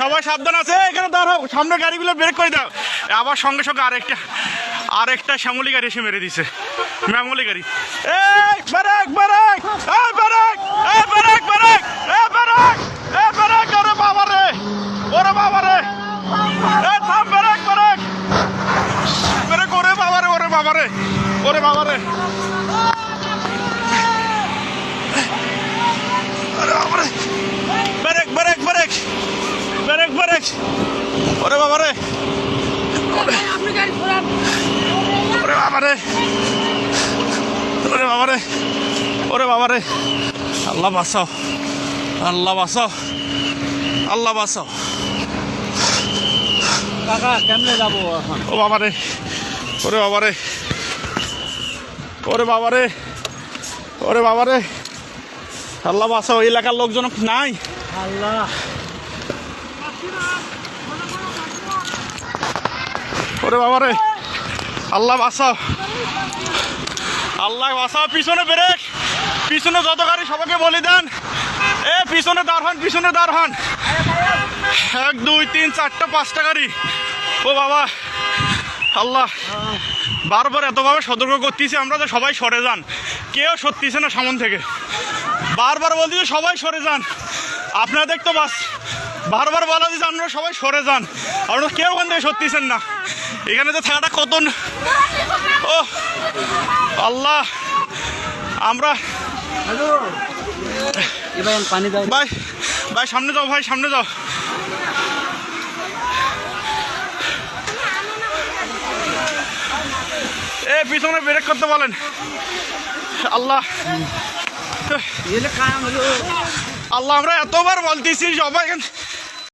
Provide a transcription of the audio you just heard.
সবাই সাবধান আছে, এখানে দাঁড়াও, সামনে গাড়িগুলো ব্রেক করে দাও। আবার সঙ্গে সঙ্গে আরেকটা আরেকটা শ্যামলি গাড়ি এসে মেরে দিছে। ম্যামলি গাড়ি। ওরে বাবা রে, ওরে বাবা রে। ওরে বাবা রে, ওরে বাবা রে, ওরে বাবা রে ওরে বাবা রে ব্রেক ব্রেক ব্রেক ব্রেক ওরে বাবা রে। ওরে বাবা রে। ওরে বাবা রে। ওরে বাবা রে। আল্লাহ বাঁচাও। আল্লাহ বাঁচাও। আল্লাহ বাঁচাও। কাকা কেমনে যাব ও বাবা রে। ওরে বাবা রে। ওরে বাবা রে। ওরে বাবা রে। আল্লাহ বাঁচাও। এলাকার লোকজন নাই। আল্লাহ। ওরে বাবা রে। আল্লাহ বাঁচাও। আল্লাহ বাঁচাও, পিছনে ব্রেক। পিছনে যত গাড়ি সবাইকে বলি দেন। এ, পিছনে দাঁড় হন, পিছনে দাঁড় হন। এক, দুই, তিন, চারটা, পাঁচটা গাড়ি। ও বাবা। আল্লাহ। বারবার এতভাবে সতর্ক করতেছি আমরা যে সবাই সরে যান। কেউ সত্যিছে না সামন থেকে। বারবার বলতেছি সবাই সরে যান। আপনাদের তো বাস বারবার বলা দিচ্ছে আপনারা সবাই সরে যান। আপনারা কেউ ওখান থেকে সত্যিছেন না। এখানে তো থাকাটা কত ও আল্লাহ আমরা ভাই ভাই সামনে যাও ভাই সামনে যাও। এ পিছনে ব্রেক করতে বলেন। আল্লাহ। আল্লাহ আমরা এতবার বলতেছি সবাই এখান-